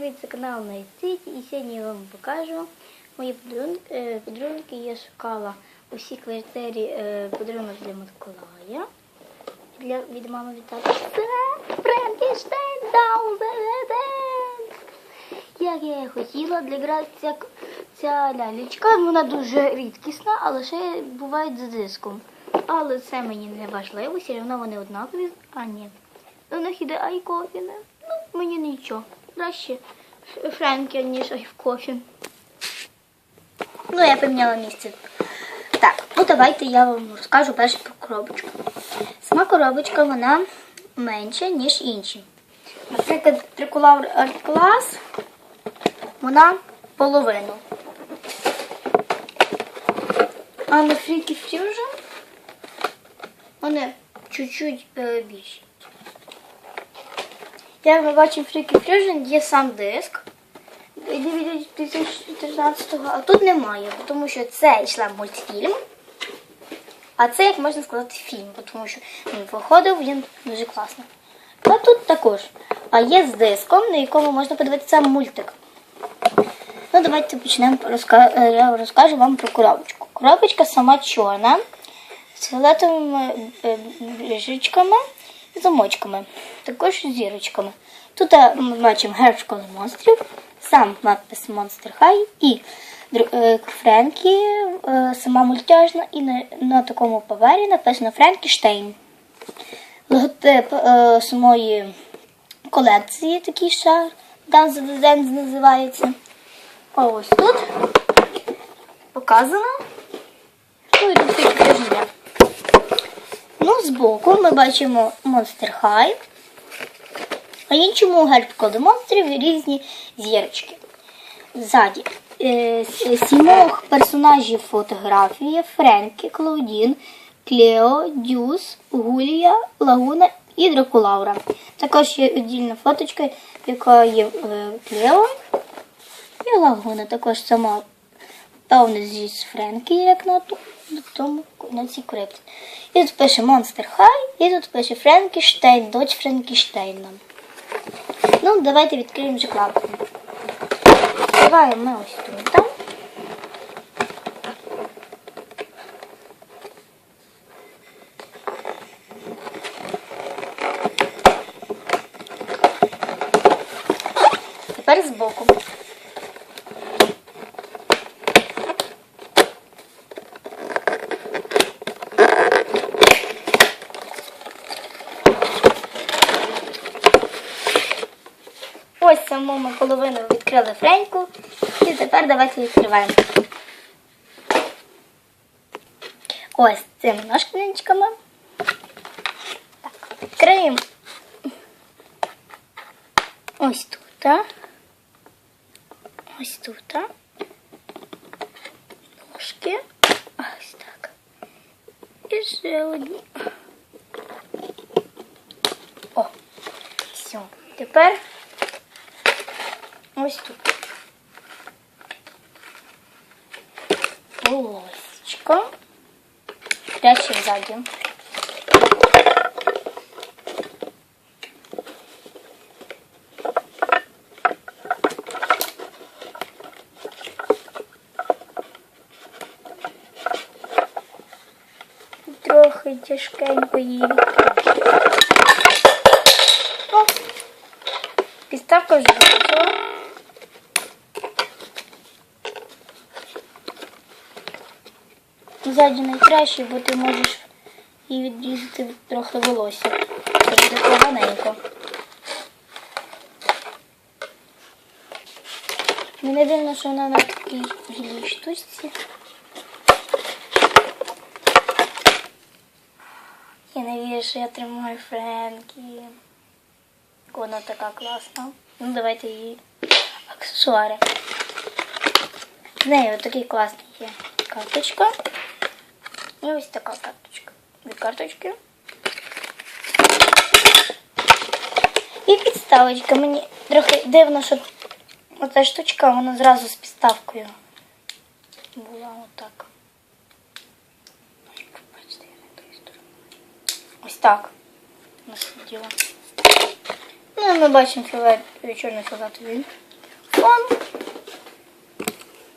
Це канал Найцить і сьогодні я вам покажу мої подарунки. Подарунки. Я шукала у всій квартирі е, подарунок для Миколая. Для, від мами тата. Це Франкенштейн Даузен. Як я хотіла, для гра ця, ця лялечка, вона дуже рідкісна, але ще бувають з диском. Але це мені не важливо, все одно вони однакові. А ні. У них іде айкофіне. Ну, мені нічого. Краще Френкі, ніж айкофін. Ну, я поміняла місце. Так, ну давайте я вам розкажу перше про коробочку. Сама коробочка, вона менша, ніж інші. Наприклад, трикулавр Art Class, вона половину. А на Freaky Fusion вони чуть-чуть е, більші. Як ми бачимо, в Freaky Fusion є сам диск. DVD 2013 а тут немає, тому що це йшла мультфільм. А це, як можна сказати, фільм, тому що він виходив, він дуже класно. А тут також. А є з диском, на якому можна подивитися мультик. Ну, давайте почнемо. Е, Я розкажу вам про коробочку. Коробочка сама чорна, з фіолетовими е, брижечками і замочками, також зірочками. Тут е, ми бачимо герб школи монстрів, сам надпис Monster High і е, Френкі, е, сама мультяжна, і на, такому павері написано Френкі Штейн. Логотип е, самої колекції такий шар, Dance the називається. Ось тут показано. Ну і тут такі теж є. Ну, збоку ми бачимо Monster High, а іншому герб коли монстрів і різні зірочки. Ззаді е, сімох персонажів фотографії Френкі, Клаудін, Клео, Дюс, Гулія, Лагуна і Дракулаура. Також є віддільна фоточка, яка є е, Клео і Лагуна. Також сама певно зі Френкі, як на, тому на цій крипті. І тут пише Monster High, і тут пише Френкіштейн, дочь Френкіштейна. Ну, давайте відкриємо клапку. Відкриваємо ми ось тут. Там. Тепер збоку. Саму ми половину відкрили френьку. І тепер давайте відкриваємо. Ось цими ножкиничками. Так, відкриємо. Ось тут. Ось тут. Ножки. Ось так. І ще одні. О, все. Тепер ось тут. Волосечко. Пряче ззаді. Трохи тяжкенько її відкрити. О, Підставка вже готова. Ззаді найкраще, бо ти можеш її відрізати трохи волосся. Це поганенько. Мені дивно, що вона на такій гілій штучці. Я не вірю, що я тримаю Френкі. Вона така класна. Ну, давайте її аксесуари. В неї отакий класний є карточка. І ось така карточка. Дві карточки. І підставочка. Мені трохи дивно, що оця штучка, вона зразу з підставкою була отак. Бачите, я не тої сторони. Ось так. Вона сиділа. Ну, ми бачимо фіолет, чорно-фіолетовий фон.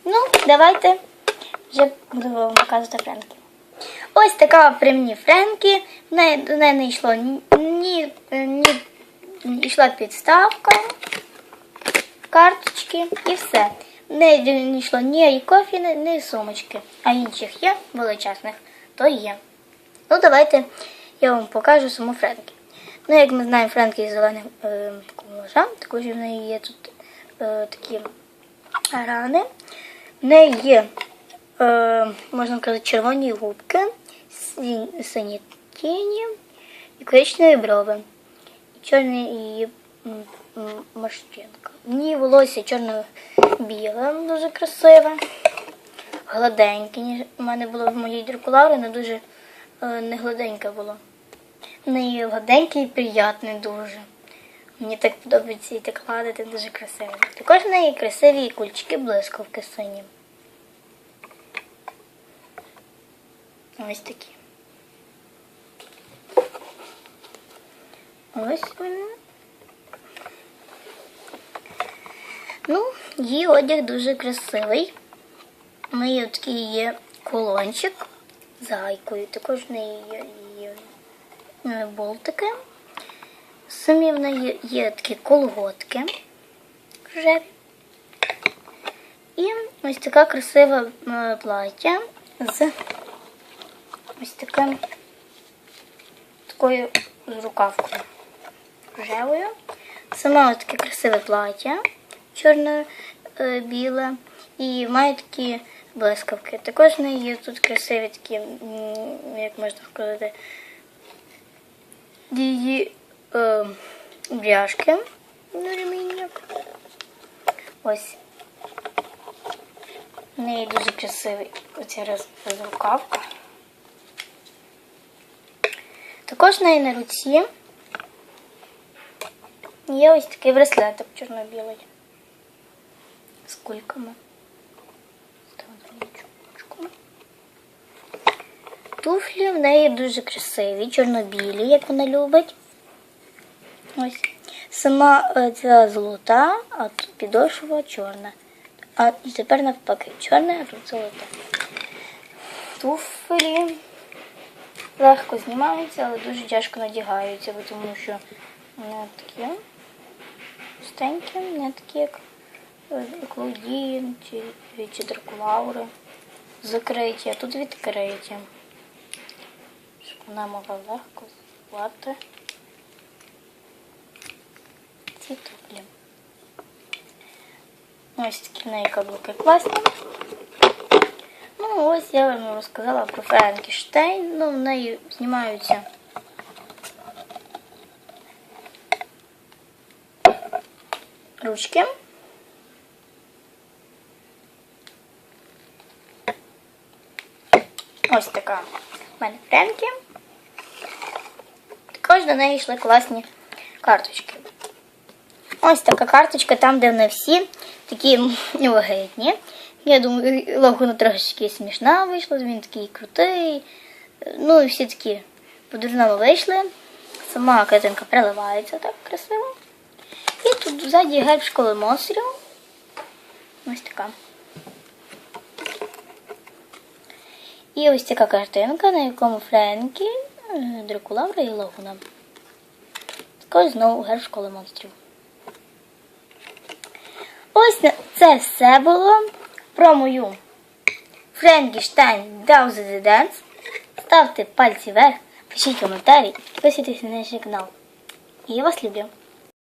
Ну, давайте вже буду вам показувати Френкі. Ось така при Френкі. В неї, до неї не йшло ні, ні, йшла підставка, карточки і все. В неї не йшло ні кофі, ні, сумочки, а інших є величезних, то є. Ну, давайте я вам покажу саму Френкі. Ну, як ми знаємо, Френкі з зеленим е, також в неї є тут е, такі рани. В неї є, е, можна сказати, червоні губки, і коричневі брови. І чорна її м, м, морщинка. В ній волосся чорно-біле, дуже красиве, гладеньке. У мене було в моїй дракулаврі, але дуже е, не гладеньке було. В неї гладеньке і приятне дуже. Мені так подобається і так гладити, дуже красиво. Також в неї красиві кульчики блискавки сині. Ось такі. Ось вони. Ну, її одяг дуже красивий. У неї такий є колончик з гайкою. Також в неї є, е, болтики. Самі в неї є такі колготки рожеві. І ось така красива е, плаття з ось таким такою рукавкою рожевою. Саме ось таке красиве плаття чорно-біле і має такі блискавки. Також в неї є тут красиві такі, як можна сказати, її е, бряшки на реміння. Ось. В неї дуже красивий оця роз- розрукавка. Також в неї на руці є ось такий браслетик чорно-білий з кульками. Туфлі в неї дуже красиві, чорно-білі, як вона любить. Ось. Сама е, ця золота, а тут підошва чорна. А і тепер навпаки, чорна, а тут золота. Туфлі легко знімаються, але дуже тяжко надягаються, бо тому що вони такі густенькі, не такі, як Клаудії чи, чи Дракулаури. Закриті, а тут відкриті. Щоб вона могла легко звати ці туфлі. Ось такі неї каблуки класні. Ну, ось я вам розказала про Франкенштейн. Ну, в неї знімаються ручки. Ось така в мене Френкі. Також до неї йшли класні карточки. Ось така карточка, там, де вони всі такі вагітні. Я думаю, Логуна трошечки смішна вийшла, він такий крутий. Ну і всі такі по-дурному вийшли. Сама картинка переливається так красиво. І тут ззаді герб школи монстрів. Ось така. І ось така картинка, на якому Френкі, е, Дракулавра і Лагуна. Також знову герб школи монстрів. Ось це все було про Френкенштайн Down the Dance. Ставьте пальцы вверх, пишите комментарии, подписывайтесь на наш канал. И вас люблю.